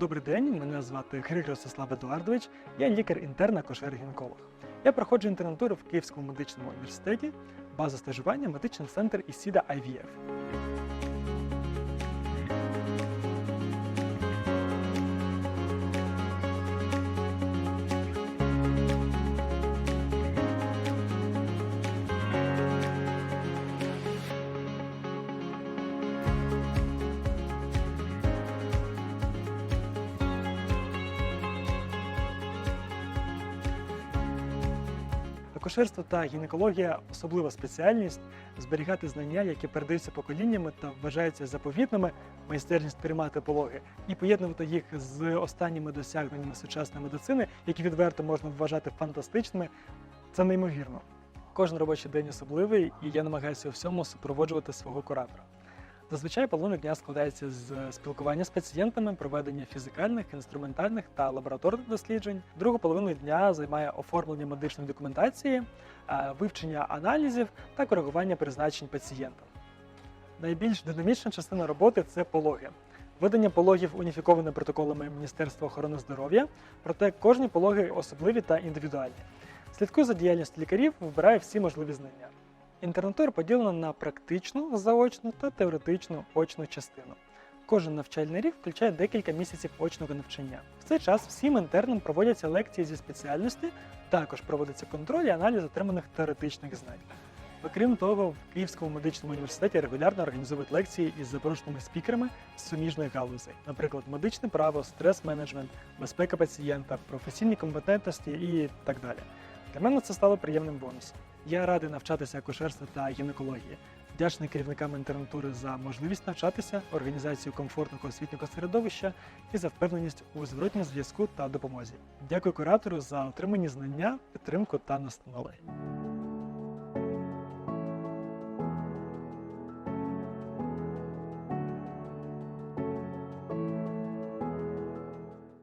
Добрий день, мене звати Григор Ростислав Едуардович, я лікар-інтерн кошер-гінеколог. Я проходжу інтернатуру в Київському медичному університеті, база стажування медичний центр Ісіда IVF. Акушерство та гінекологія особлива спеціальність зберігати знання, які передаються поколіннями та вважаються заповітними, майстерність приймати пологи, і поєднувати їх з останніми досягненнями сучасної медицини, які відверто можна вважати фантастичними. Це неймовірно. Кожен робочий день особливий, і я намагаюся у всьому супроводжувати свого куратора. Зазвичай половина дня складається з спілкування з пацієнтами, проведення фізикальних, інструментальних та лабораторних досліджень. Другу половину дня займає оформлення медичної документації, е, вивчення аналізів та коригування призначень пацієнтам. Найбільш динамічна частина роботи це пологи. Видання пологів уніфіковане протоколами Міністерства охорони здоров'я, проте кожні пологи особливі та індивідуальні. Слідкую за діяльністю лікарів, вибираю всі можливі знання. Інтернатура поділена на практичну, заочну та теоретичну очну частину. Кожен навчальний рік включає декілька місяців очного навчання. В цей час всім інтернам проводяться лекції зі спеціальності, також проводиться контроль і аналіз отриманих теоретичних знань. Окрім того, в Київському медичному університеті регулярно організовують лекції із запрошеними спікерами з суміжних галузей, наприклад, медичне право, стрес-менеджмент, безпека пацієнта, професійні компетентності і так далі. Для мене це стало приємним бонусом. Я радий навчатися акушерства та гінекології. Вдячний керівникам інтернатури за можливість навчатися, організацію комфортного освітнього середовища і за впевненість у зворотньому зв'язку та допомозі. Дякую куратору за отримані знання, підтримку та настанови.